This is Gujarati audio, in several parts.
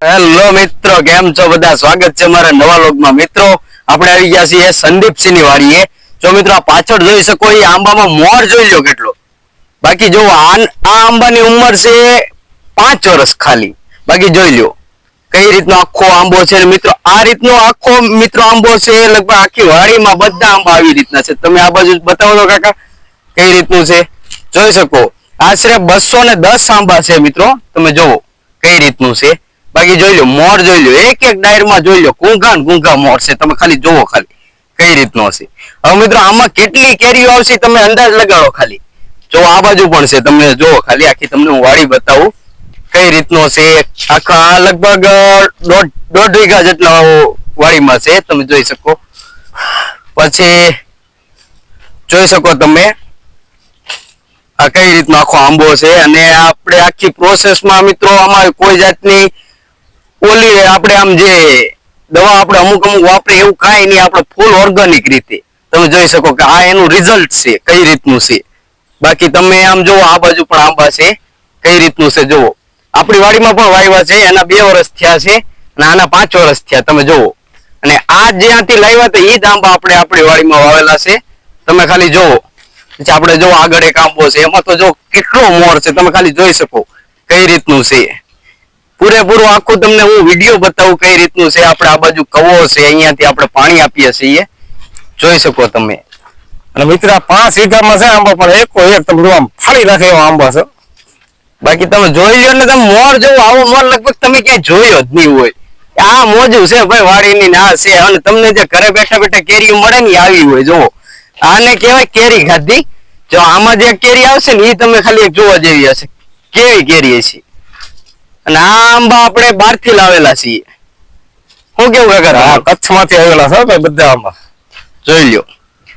હેલો મિત્રો, કેમ છો બધા? સ્વાગત છે મારા નવા લોગમાં. મિત્રો, આપણે આવી ગયા છીએ સંદીપસિંહની વાડીએ. જો મિત્રો પાછળ જોઈ શકો, એ આંબામાં મોર જોઈ લો કેટલો. બાકી જો આ આંબાની ઉંમર છે પાંચ વર્ષ ખાલી. બાકી જોઈ લો, કઈ રીતનો આખો આંબો છે મિત્રો, આ રીતનો આખો મિત્રો આંબો છે, લગભગ આખી વાડીમાં બધા આંબા આવી રીતના છે. તમે આ બાજુ બતાવો તો કાકા, કઈ રીતનું છે? જોઈ શકો. આશરે બસો ને દસ આંબા છે મિત્રો, તમે જોવો કઈ રીતનું છે? બાકી જોઈ લો મોર જોઈ લો એક એક ડાયરમાં જોઈ લો કુંઘા કુંઘા મોર છે, તમે ખાલી જોવો ખાલી, કઈ રીતનો હશે હવે મિત્રો, આમાં કેટલી કેરીઓ આવશે તમે અંદાજ લગાડો ખાલી. જો આ બાજુ પણ છે, તમે જોવો ખાલી, આખી તમને હું વાડી બતાવું, કઈ રીતનો છે. આખા લગભગ દોઢ દોઢ વીઘા જેટલા વાડીમાં છે, તમે જોઈ શકો. પછી, જોઈ શકો તમે, આ કઈ રીતનો આખો આંબો છે, અને આપણે આખી પ્રોસેસમાં મિત્રો આમાં કોઈ જાતની ઓલી આપણે આમ જે દવા આપણે અમુક અમુક વાપરે એવું કાંઈ નહીં, આપણે ફૂલ ઓર્ગેનિક રીતે. તમે જોઈ શકો કે આ એનું રિઝલ્ટ છે, કઈ રીતનું છે. બાકી તમે આમ જુઓ, આ બાજુ પણ આંબા છે, કઈ રીતનું છે જુઓ. આપણી વાડીમાં પણ વાવ્યા છે, એના બે વર્ષ થયા છે અને આના પાંચ વર્ષ થયા, તમે જુઓ. અને આ જ્યાંથી લાવ્યા હતા એ જ આંબા આપણે આપણી વાડીમાં વાવેલા છે. તમે ખાલી પછી આપણે જો આગળ એક આંબો છે, એમાં તો જો કેટલો મોર છે, તમે ખાલી જોઈ શકો કઈ રીતનું છે. પૂરેપૂરું આખું તમને હું વીડિયો બતાવું કઈ રીતનું છે. આપણે આ બાજુ કવો છે, અહીંયાથી આપણે પાણી આપીએ છીએ. જોઈ શકો તમે. અને મિત્ર પાંચ વીઘામાં છે આંબા, પણ એક એક તમે આમ ફાળી નાખે એવા આંબા છે. બાકી તમે જોઈ લો ને તમે મોર જોવો આવો મોર લગભગ તમે ક્યાંય જોયો જ નહીં હોય. આ મોજું છે ભાઈ વાડીની ના છે. અને તમને જે ઘરે બેઠા બેઠા કેરી મળે ને આવી હોય જોવો આને કહેવાય કેરી ખાધી. જો આમાં જે કેરી આવશે ને એ તમે ખાલી એક જોવા જેવી હશે. કેવી કેરી છે અને આ આંબા આપણે બહારથી લાવેલા છીએ. શું કેવું કાકા? આ તમારું? કચ્છમાંથી આવેલા છે ભાઈ બધા આંબા. જોઈ લ્યો.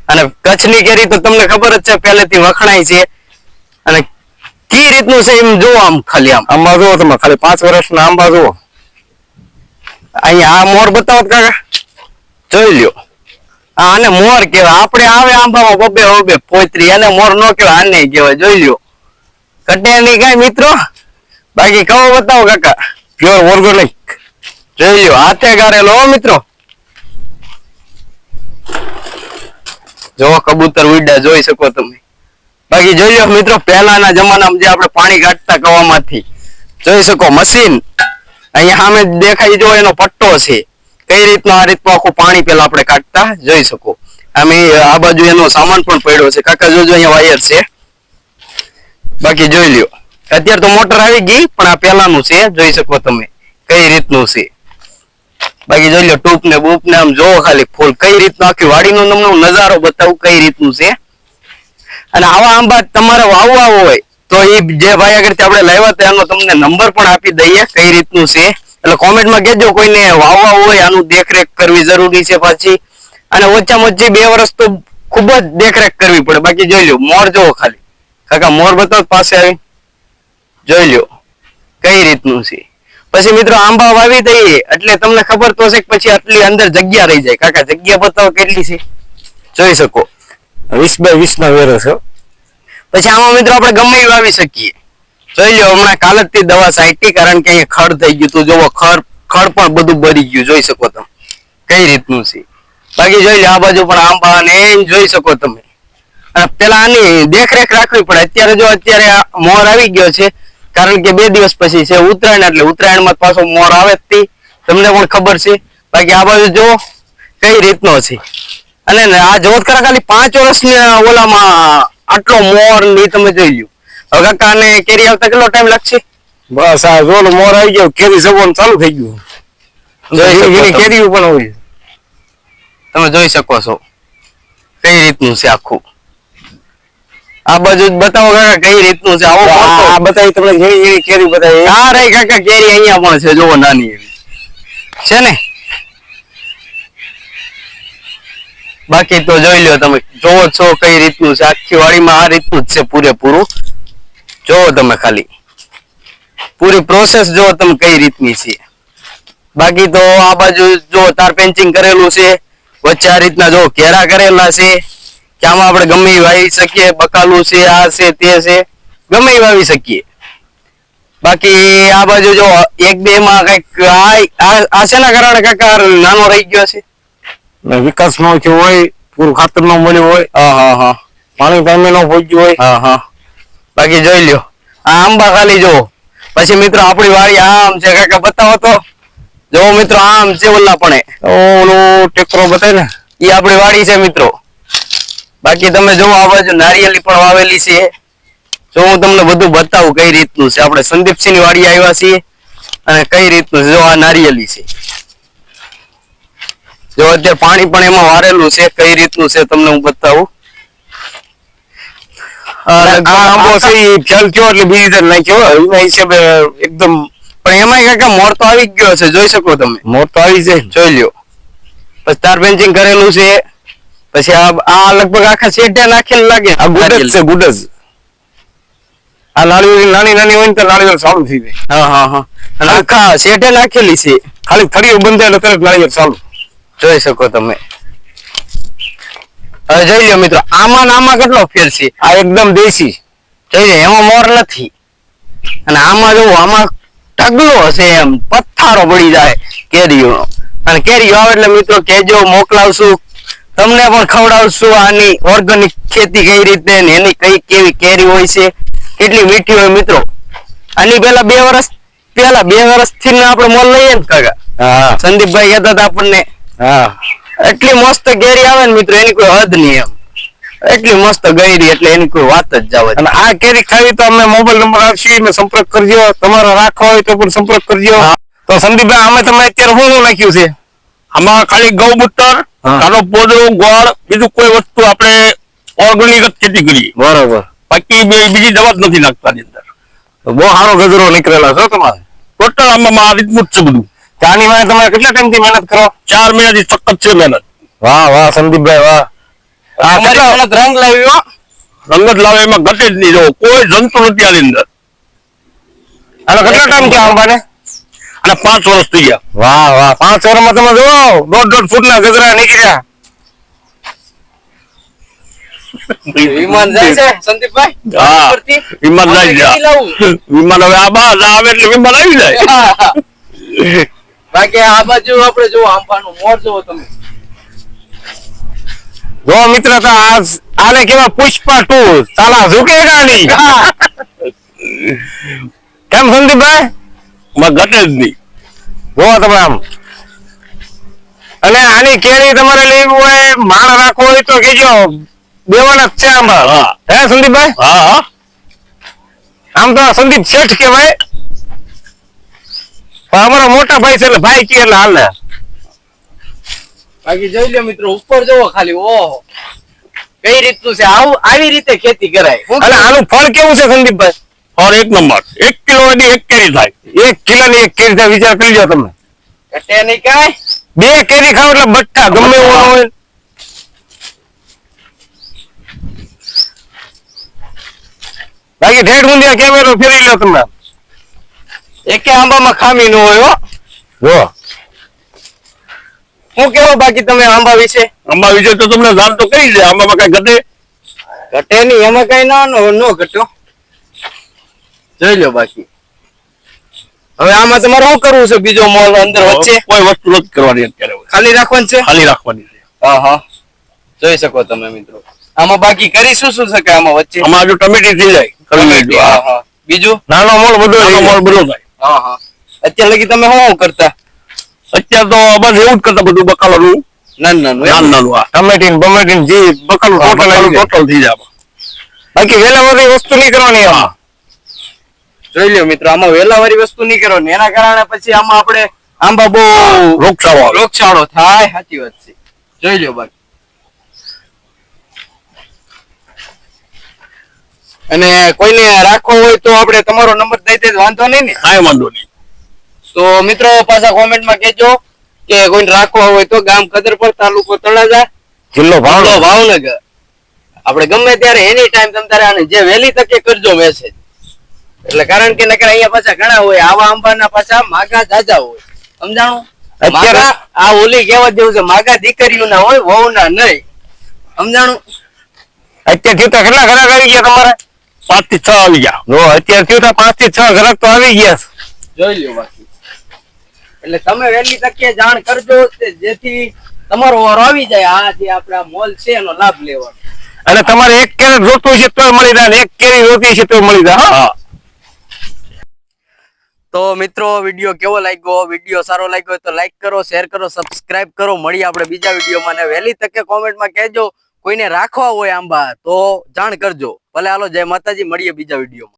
અને કચ્છની કેરી તો તમને ખબર જ છે પહેલેથી વખણાય છે. અને કઈ રીતનું છે એમ જોવો આમ ખાલી આમ. આંબા જુઓ તમે ખાલી પાંચ વર્ષના આંબા જુઓ. અહીંયા આ મોર બતાવો કાકા. જોઈ લ્યો. આને મોર કેવાય આપણે આવે આંબામાં બબે બબે પોતરી અને મોર નો કેવાય આને કેવાય જોઈ લ્યો. કટે નહીં કઈ મિત્રો? બાકી કહો બતાવો કાકા. પ્યોર ઓર્ગેનિક જોઈ લ્યો, હાથે ગારેલો મિત્રો. જો કબૂતર ઉડ્યા, જોઈ શકો તમે. બાકી જોઈ લો મિત્રો, પહેલાના જમાનામાં જે આપણે પાણી કાઢતા કવામાંથી, જોઈ શકો મશીન. અહીંયા સામે દેખાય, જો એનો પટ્ટો છે. કઈ રીતનો આ રીતનું આખું પાણી પેલા આપણે કાઢતા જોઈ શકો. અમે આ બાજુ એનો સામાન પણ પડ્યો છે. કાકા જોજો અહીંયા વાયર છે. બાકી જોઈ લ્યો. અત્યારે તો મોટર આવી ગઈ, પણ આ પહેલાનું છે, જોઈ શકો તમે કઈ રીતનું છે. બાકી જોઈ લો ટૂપ ને બૂપ ને આમ જોવો ખાલી ફૂલ. કઈ રીતનું આખી વાડીનો તમને નજારો બતાવું કઈ રીતનું છે. અને આવા આંબા તમારે વાવવા હોય, તો એ જે ભાઈ આગળ આપણે લાવ્યા હતા, એનો તમને નંબર પણ આપી દઈએ કઈ રીતનું છે. એટલે કોમેન્ટમાં કહેજો કોઈને વાવવા હોય, આનું દેખરેખ કરવી જરૂરી છે પાછી. અને ઓછામાં ઓછી બે વર્ષ તો ખૂબ જ દેખરેખ કરવી પડે. બાકી જોઈ લો, મોર જોવો ખાલી. કાકા, મોર બતાવો પાસે આવી. જોઈ લ્યો. કઈ રીતનું છે? પછી મિત્રો આંબા વાવી દઈએ, એટલે તમને ખબર તો કે પછી આટલી અંદર જગ્યા રહી જાય. કાકા, જગ્યા બતાવો કેટલી છે? જોઈ શકો. વીસ બાય વીસ ના વેરો છે પછી આમાં મિત્રો આપણે ગમે વાવી શકીએ. જોઈ લો હમણાં કાલ જ તે દવા સાઈટી કારણ કે અહીંયા ખડ થઈ ગયું તું જોવો ખડ ખડ પણ બધું ભરી ગયું. જોઈ શકો તમે. કઈ રીતનું છે? બાકી જોઈ લો આ બાજુ પણ આંબા ને જોઈ શકો તમે. પેલા આની દેખરેખ રાખવી પડે. અત્યારે જો અત્યારે આ મોર આવી ગયો છે કારણ કે બે દિવસ પછી છે ઉત્તરાયણ એટલે ઉત્તરાયણમાં પાછો મોર આવે જ તમને પણ ખબર છે. બાકી આ બાજુ જો કઈ રીતનો છે. અને આ જોત ખરા ખાલી પાંચ વર્ષની ઓલામાં આટલો મોરની તમે જોઈ લ્યો. હવે કાકાને કેરી આવતા કેટલો ટાઈમ લાગશે? બસ આ જો મોર આવી ગયો કેરી જવાનું ચાલુ થઈ ગયું. કેરીઓ પણ હોય. તમે જોઈ શકો છો. કઈ રીતનું છે આખું? આ બાજુ બતાવો કાકા કઈ રીતનું છે? આવો આ બતાવી તમને ઝીણી ઝીણી કેરી બતાવી હા રે કાકા કેરી અહીંયા પણ છે. જોવો નાની એવી. છે ને? બાકી તો જોઈ લ્યો તમે. જોવો છો કઈ રીતનું છે? આખી વાડીમાં આ રીતનું જ છે પૂરેપૂરું. જોવો તમે ખાલી. પૂરી પ્રોસેસ જોવો તમે કઈ રીતની છે. બાકી તો આ બાજુ જો તાર પેન્ચિંગ કરેલું છે. વચ્ચે આ રીતના જો ઘેરા કરેલા છે. કે આમાં આપણે ગમે વાવી શકીએ બકાલું છે આ છે તે છે ગમે વાવી શકીએ. બાકી આ બાજુ જો એક બે માં કંઈક આ શેના કારણે કાકા નાનો રહી ગયો છે? વિકાસ નો થયો હોય પૂરું ખાતર નો મળ્યું હોય હા હા હા. પાણી ટાઈમે નો પહોંચ્યું હોય. હા હા. બાકી જોઈ લ્યો. આ આંબા ખાલી જો પછી મિત્રો આપણી વાડી આમ છે કાકા બતાવો તો. જો મિત્રો આમ છે ઓલા પણ. ઓલો ટેકરો બતાય ને. એ આપણી વાડી છે મિત્રો. બાકી તમે જો આ બાજુ નારિયેળી પણ વાવેલી છે જો હું તમને બધું બતાવું કઈ રીતનું છે. આપણે સંદીપસિંહ વાડી આવ્યા છીએ અને કઈ રીતનું છે? જો આ નારિયેલી છે. જો અત્યારે પાણી પણ એમાં વારેલું છે કઈ રીતનું છે તમને હું બતાવું. આંબો છે ફેલ થયો એટલે બીજી રીતે નાખ્યો. એના હિસાબે એકદમ પણ એમાં કાકા મોર તો આવી ગયો છે જોઈ શકો તમે. મોર તો આવી જાય જોઈ લ્યો. પછી તાર બેન્ચિંગ કરેલું છે. પછી આ આ લગભગ આખા શેઢિયા નાખેલ લાગે. આ ગુડ છે ગુડ જ આ નાળિયેર નાની નાની હોય ને તો નાળિયેર ચાલુ થઈ જાય. હા હા હા. અને આખા શેઢે નાખેલી છે. ખાલી થળીઓ બંધ એટલે તરત નાળિયેર ચાલુ જોઈ શકો તમે. હવે જોઈ લો મિત્રો આમાં ને આમાં કેટલો ફેર છે? આ એકદમ દેશી. જોઈ લ્યો એમાં મોર નથી. અને આમાં જો આમાં ટગલો હશે એમ પથ્થારો પડી જાય કેરીઓનો. અને કેરીઓ આવે એટલે મિત્રો કેજો મોકલાવશું. તમને પણ ખવડાવશું આની ઓર્ગેનિક ખેતી કઈ રીતે ને એની કઈ કેવી કેરી હોય છે કેટલી મીઠી હોય મિત્રો. આની પેલા બે વર્ષ પેલા બે વર્ષથી આપણે મોલ લઈએ ને કાકા. સંદીપભાઈ કહેતા હતા આપણને હા. એટલી મસ્ત કેરી આવે ને મિત્રો એની કોઈ હદ નહીં એમ. એટલી મસ્ત ગયરી એટલે એની કોઈ વાત જ જાવ અને આ કેરી ખાવી તો અમે મોબાઈલ નંબર આપશી ને સંપર્ક કરજો. તમારો રાખવા હોય તો પણ સંપર્ક કરજો. તો સંદીપભાઈ અમે તમે અત્યારે શું શું નાખ્યું છે? આમાં ખાલી ગૌમૂત્ર. કાનો પોદરું ગોળ બીજું કોઈ વસ્તુ આપણે ઓર્ગેનિક જ ખેતી કરીએ. બરોબર. બાકી બીજી દવા જ નથી નાખતા અંદર. બહુ સારો ગજરો નીકળેલા છો તમારે. ટોટલ આમાં આ રીતનું છે બધું. ચાની આની તમારે તમે કેટલા ટાઈમથી મહેનત કરો? ચાર મહિનાથી સખત છે મહેનત. વાહ વાહ સંદીપભાઈ વાહ. આ લાવ્યો રંગ લાવ્યો રંગત લાવે એમાં ઘટે જ નહીં. જો કોઈ જંતુ નથી આની અંદર. આનો કેટલા ટાઈમ થયા આંબાને અને પાંચ વર્ષ થઈ ગયા. વાહ વાહ. પાંચ વર્ષમાં તમે જોવો દોઢ દોઢ ફૂટ ના ગજરા નીકળ્યા. વિમાન જાય છે સંદીપભાઈ? હા વિમાન જાય વિમાન હવે આ બહાર આવે એટલે વિમાન આવી જાય. બાકી આ બાજુ આપણે જો આંબાનું મોર જોવો તમે. જો મિત્ર આને કેવા પુષ્પા ટુ સાલા ઝુકેગા નહીં. કેમ સંદીપભાઈ? ઘટે જ નહીં. જોવો તમે આમ. અને આની કેરી તમારે લેવી હોય માણ રાખવો હોય તો કેજો દેવાના જ છે આમાં. હે. સંદીપભાઈ? હા હા. આમ તો આ સંદીપ શેઠ કે ભાઈ અમારા મોટા ભાઈ છે એટલે ભાઈ કે એટલે હાલે. બાકી જોઈ લે મિત્રો ઉપર જોવો ખાલી ઓહો. કઈ રીતનું છે? આવું આવી રીતે ખેતી કરાય. અને આનું ફળ કેવું છે સંદીપભાઈ? ઓર એક નંબર. એક કિલો ની એક કેરી થાય. એક કિલો ની એક કેરી થાય વિચાર કરી લો તમે. ઘટે નહીં કાંઈ. બે કેરી ખાવ એટલે બટ્ટા ગમે એવો હોય. બાકી ઠેઠ ઊંધિયા કેમેરો ફેરી લો તમે. એકે આંબામાં ખામી ન હોય હો. જો હું કેવો બાકી તમે આંબા વિશે? આંબા વિશે તો તમને જાણ તો કરી છે આંબામાં કઈ ઘટે? ઘટે નહીં એમાં કઈ નો નો ઘટ્યો. જોઈ લો બાકી. હવે આમાં તમારે શું કરવું છે બીજો મોલ અંદર વચ્ચે? કોઈ વસ્તુ નથી કરવાની અત્યારે ખાલી રાખવાની છે? ખાલી રાખવાની છે. હા હા જોઈ શકો તમે મિત્રો. આમાં બાકી કરી શું શું શકે આમાં વચ્ચે? આમાં જો ટમેટી થઈ જાય ટમેટી, હા, હા. બીજું? નાનો મોલ બધો નાનો મોલ બધો થાય. હા હા અત્યારે લગી તમે શું કરતા? અત્યારે તો બસ એવું જ કરતા બધું બકાલાનું. નાનું નાનું? નાનું નાનું આ ટમેટીન બમેટીન જે બકાલું ટોટલ. ટોટલ થઈ જાય બાકી વેલા વધી વસ્તુ નહીં કરવાની હા. જોઈ લ્યો મિત્રો આમાં વેલાવાળી વસ્તુ નહીં કરવાની એના કારણે પછી આમાં આપણે આંબા બહુ રોગચાળો રોગચાળો થાય સાચી વાત છે. જોઈ લ્યો બાકી. અને કોઈને રાખવો હોય તો આપણે તમારો નંબર દઈ દે વાંધો નહીં ને? કાંઈ વાંધો નહીં. તો મિત્રો પાછા કોમેન્ટમાં કહેજો કે કોઈને રાખવા હોય તો ગામ કદરપર તાલુકો તળાજા જિલ્લો ભાવનગર. આપણે ગમે ત્યારે એની ટાઈમ તમે તારે આને જે વહેલી તકે કરજો મેસેજ એટલે કારણ કે નકર અહીંયા પાછા ઘણા હોય આવા અંબાના પાછા માગા જાજા હોય. સમજાણું? માગા આ ઓલી કેવા જેવું છે માગા દીકરીઓના હોય વહુના નહીં. સમજાણું? અત્યારે તો કેટલા ઘરાક આવી ગયા તમારે? પાંચથી છ આવી ગયા. જો અત્યારે થયું તો પાંચથી છ ગ્રાહક તો આવી ગયા જોઈ બાકી. એટલે તમે વહેલી તકે જાણ કરજો જેથી તમારો વારો આવી જાય. આ જે આપણા મોલ છે એનો લાભ લેવાનો. અને તમારે એક કેરેટ જોતું છે તો મળી જાય એક કેરી જોતી છે તો મળી જાય હા. તો મિત્રો, વીડિયો કેવો લાગ્યો? વીડિયો સારો લાગ્યો હોય તો લાઈક કરો શેર કરો સબસ્ક્રાઇબ કરો. મળીએ આપણે બીજા વિડીયોમાં અને વહેલી તકે કોમેન્ટમાં કહેજો કોઈને રાખવા હોય આંબા તો જાણ કરજો. ભલે હાલો, જય માતાજી. મળીએ બીજા વિડીયોમાં.